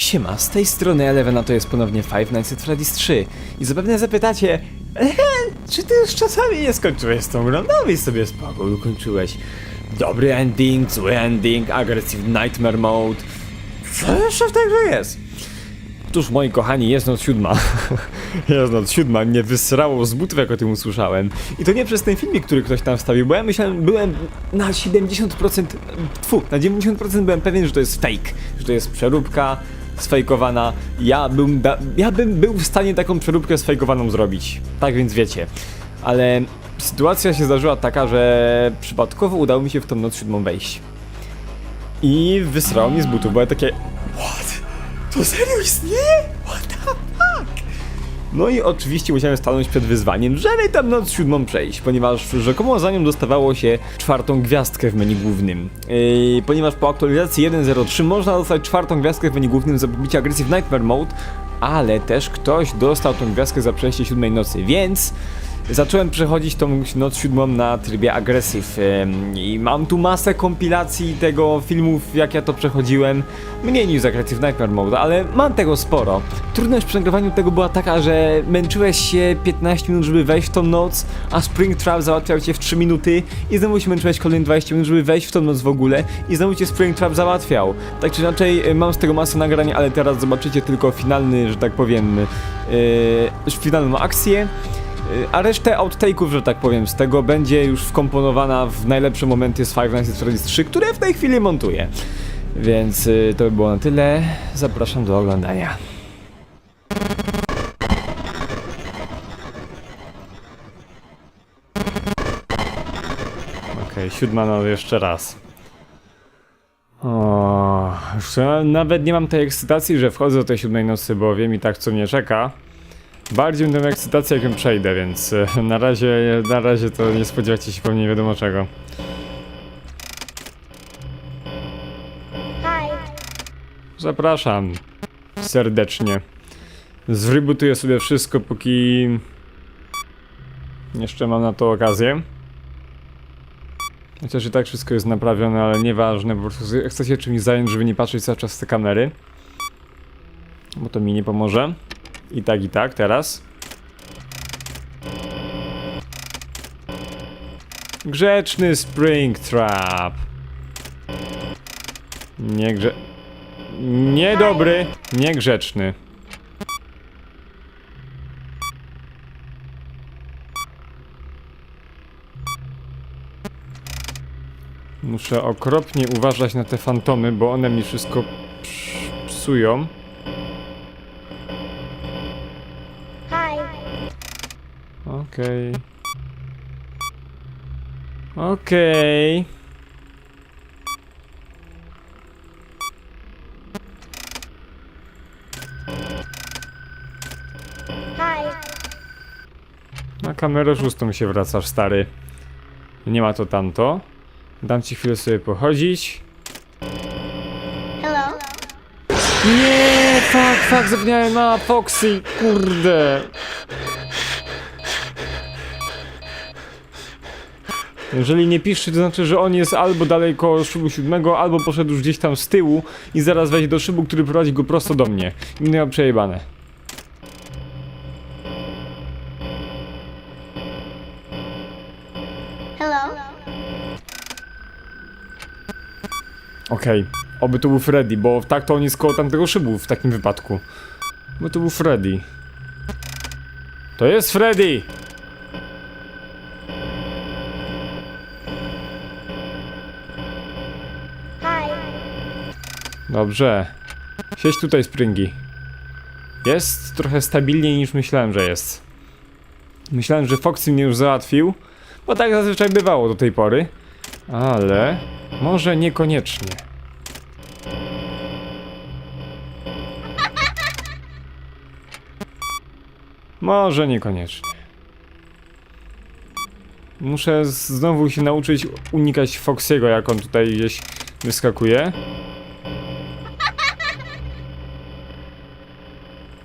Siema, z tej strony Eleven, a to jest ponownie Five Nights at Freddy's 3 i zapewne zapytacie ehe, czy ty już czasami nie skończyłeś z tą grą? Dawaj sobie spokój, ukończyłeś dobry ending, zły ending, aggressive nightmare mode co jeszcze w tej grze jest? Otóż moi kochani, jest noc siódma. jest noc siódma, mnie wysrało z butów, jak o tym usłyszałem. I to nie przez ten filmik, który ktoś tam wstawił, bo ja myślałem, byłem na 70%, tfu, na 90% byłem pewien, że to jest fake, że to jest przeróbka sfejkowana. Ja bym, da, ja bym był w stanie taką przeróbkę sfejkowaną zrobić. Tak więc wiecie. Ale sytuacja się zdarzyła taka, że przypadkowo udało mi się w tą noc siódmą wejść. I wysrało mi z butów, bo ja takie... What? To serio istnieje? What? No i oczywiście musiałem stanąć przed wyzwaniem, żeby tam noc siódmą przejść, ponieważ rzekomo za nią dostawało się czwartą gwiazdkę w menu głównym. Yy, ponieważ po aktualizacji 1.03 można dostać czwartą gwiazdkę w menu głównym za bicie Aggressive Nightmare Mode, ale też ktoś dostał tą gwiazdkę za przejście siódmej nocy, więc zacząłem przechodzić tą noc siódmą na trybie agresyw i mam tu masę kompilacji tego filmów, jak ja to przechodziłem. Mniej niż Aggressive Nightmare Mode, ale mam tego sporo. Trudność w przegrywaniu tego była taka, że męczyłeś się 15 minut, żeby wejść w tą noc, a Springtrap załatwiał cię w 3 minuty i znowu się męczyłeś kolejne 20 minut, żeby wejść w tą noc w ogóle i znowu cię Springtrap załatwiał. Tak czy inaczej e, mam z tego masę nagrań, ale teraz zobaczycie tylko finalny, że tak powiem, yy, finalną akcję. Y, A resztę outtake'ów, że tak powiem, z tego będzie już wkomponowana w najlepsze momenty z Five Nights at Freddy's 3, które w tej chwili montuję. Więc y, to by było na tyle. Zapraszam do oglądania. Okej, siódma no jeszcze raz. O, już ja nawet nie mam tej ekscytacji, że wchodzę do tej siódmej nocy, bo wiem i tak co mnie czeka. Bardziej będę miał ekscytację jak ją przejdę, więc e, na razie, na razie to nie spodziewajcie się pewnie nie wiadomo czego. Zapraszam serdecznie. Zrebootuję sobie wszystko, póki jeszcze mam na to okazję. Chociaż i tak wszystko jest naprawione, ale nieważne, po prostu chcę się czymś zająć, żeby nie patrzeć cały czas w te kamery. Bo to mi nie pomoże. I tak, i tak, teraz. Grzeczny Springtrap. Nie grze... Niedobry, niegrzeczny. Muszę okropnie uważać na te fantomy, bo one mi wszystko ps- psują. Okej. Okej. Hi. Na kamerę szóstą się wracasz, stary. Nie ma to tamto. Dam ci chwilę sobie pochodzić. Hello. Nie, fuck, fuck, zapomniałem na Foxy, kurde. Jeżeli nie piszczy, to znaczy, że on jest albo dalej koło szybu siódmego, albo poszedł już gdzieś tam z tyłu i zaraz wejdzie do szybu, który prowadzi go prosto do mnie. I miał przejebane. Hello. Okej, oby to był Freddy, bo tak to on jest koło tamtego szybu w takim wypadku. Bo to był Freddy. To jest Freddy! Dobrze. Siedź tutaj, Springi. Jest trochę stabilniej niż myślałem, że jest. Myślałem, że Foxy mnie już załatwił, bo tak zazwyczaj bywało do tej pory. Ale może niekoniecznie. Może niekoniecznie. Muszę znowu się nauczyć unikać Foxiego, jak on tutaj gdzieś wyskakuje.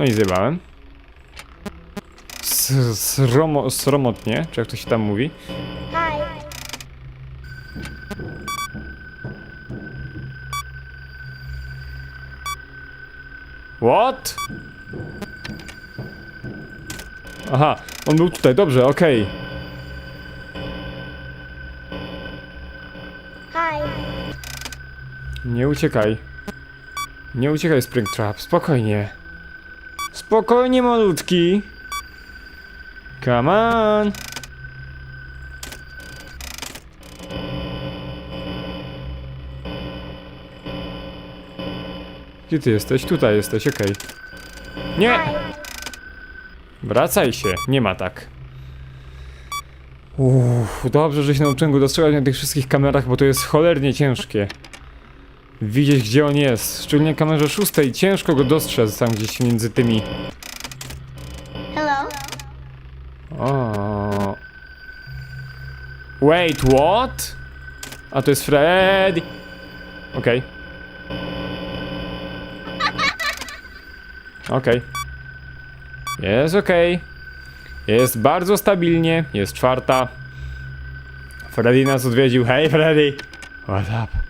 No i zjebałem. Sromo, sromotnie, czy jak to się tam mówi. What? Aha, on był tutaj, dobrze, okej. Hi. Nie uciekaj. Nie uciekaj, Springtrap, spokojnie. Spokojnie, malutki. Come on. Gdzie ty jesteś? Tutaj jesteś, okej. Nie! Hi. Wracaj się, nie ma tak. Uff, dobrze, że się nauczyłem go dostrzegać na tych wszystkich kamerach, bo to jest cholernie ciężkie. Widzieć, gdzie on jest. Szczególnie kamerze szóstej, ciężko go dostrzec tam gdzieś między tymi. Hello. O. Wait, what? A to jest Freddy. Okej. Okej. Jest okej. Jest bardzo stabilnie. Jest czwarta. Freddy nas odwiedził. Hej, Freddy. What up?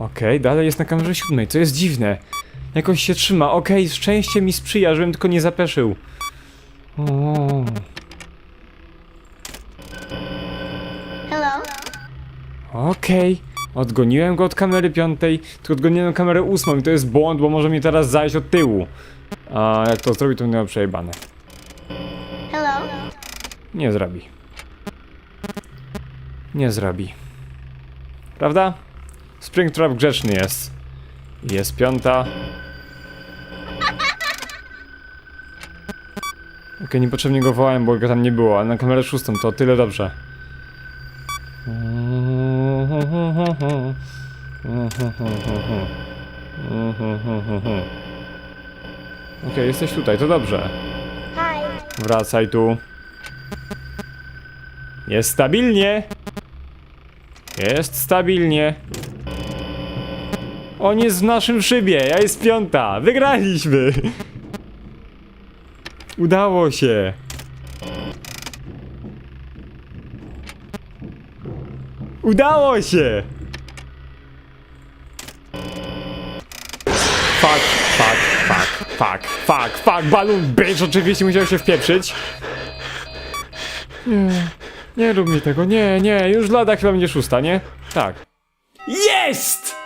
Okej, dalej jest na kamerze siódmej, co jest dziwne. Jakoś się trzyma. Okej, szczęście mi sprzyja, żebym tylko nie zapeszył. O. Hello. Okej. Odgoniłem go od kamery piątej, tylko odgoniłem kamerę ósmą i to jest błąd, bo może mnie teraz zajść od tyłu. A jak to zrobi, to miał przejebane. Hello. Nie zrobi. Nie zrobi. Prawda? Springtrap grzeczny jest. Jest piąta. Okej, niepotrzebnie go wołałem, bo go tam nie było, ale na kamerę szóstą to tyle dobrze. Okej, jesteś tutaj, to dobrze. Wracaj tu. Jest stabilnie. Jest stabilnie. On jest w naszym szybie, ja jest piąta. Wygraliśmy. Udało się. Udało się. Fuck, fuck, fuck, fuck, fuck, fuck, balon bitch oczywiście musiał się wpieprzyć. Nie, nie rób mi tego, nie, nie, już lada chyba będzie szósta, nie? Tak. Jest!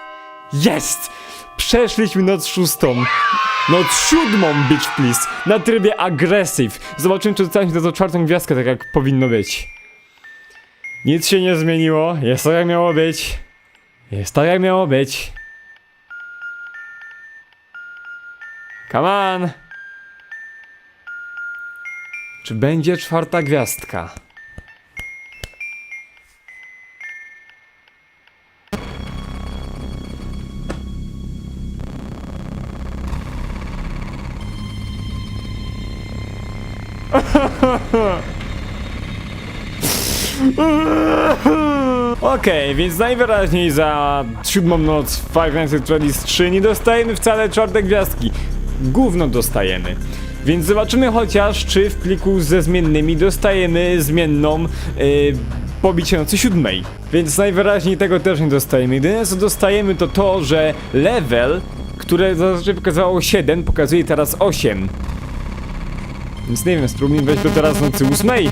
Jest! Przeszliśmy noc szóstą. Noc siódmą, bitch please, na trybie aggressive. Zobaczymy, czy dostaniemy do czwartą gwiazdkę, tak jak powinno być. Nic się nie zmieniło, jest tak jak miało być. Jest tak jak miało być. Come on! Czy będzie czwarta gwiazdka? Okej, więc najwyraźniej za siódmą noc w Five Nights at Freddy's 3 nie dostajemy wcale czwartej gwiazdki. Gówno dostajemy. Więc zobaczymy chociaż, czy w pliku ze zmiennymi dostajemy zmienną yy, pobicie nocy siódmej. Więc najwyraźniej tego też nie dostajemy. Jedyne co dostajemy to to, że level, które zazwyczaj pokazywało 7, pokazuje teraz 8. Więc nie wiem, spróbujmy wejść do teraz nocy ósmej.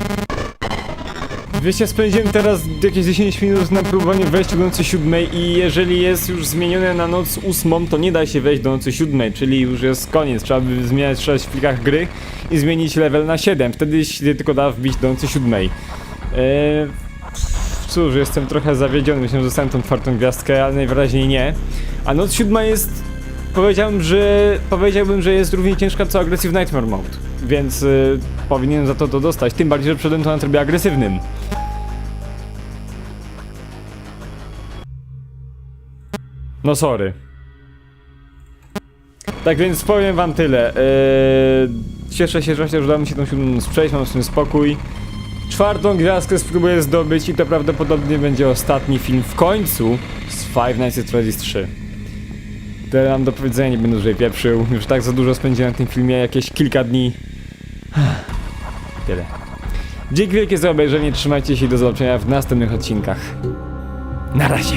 Wiecie, spędziłem teraz jakieś 10 minut na próbowaniu wejścia do nocy siódmej i jeżeli jest już zmienione na noc ósmą, to nie da się wejść do nocy siódmej, czyli już jest koniec. Trzeba by zmieniać 6 w plikach gry i zmienić level na 7. Wtedy się tylko da wbić do nocy siódmej. Eee, cóż, jestem trochę zawiedziony. Myślę, że dostałem tą czwartą gwiazdkę, ale najwyraźniej nie. A noc siódma jest... Powiedziałbym, że powiedziałbym, że jest równie ciężka co Aggressive Nightmare Mode, więc y, powinienem za to to dostać. Tym bardziej, że przedem to na trybie agresywnym. No sorry. Tak więc powiem wam tyle. Yy, cieszę się, że udało mi się tą siódmą przejść, mam z tym spokój. Czwartą gwiazdkę spróbuję zdobyć i to prawdopodobnie będzie ostatni film w końcu z Five Nights at Freddy's 3. Tyle mam do powiedzenia, nie będę dłużej pieprzył. Już tak za dużo spędziłem na tym filmie, jakieś kilka dni. Tyle. Dzięki wielkie za obejrzenie, trzymajcie się i do zobaczenia w następnych odcinkach. Na razie.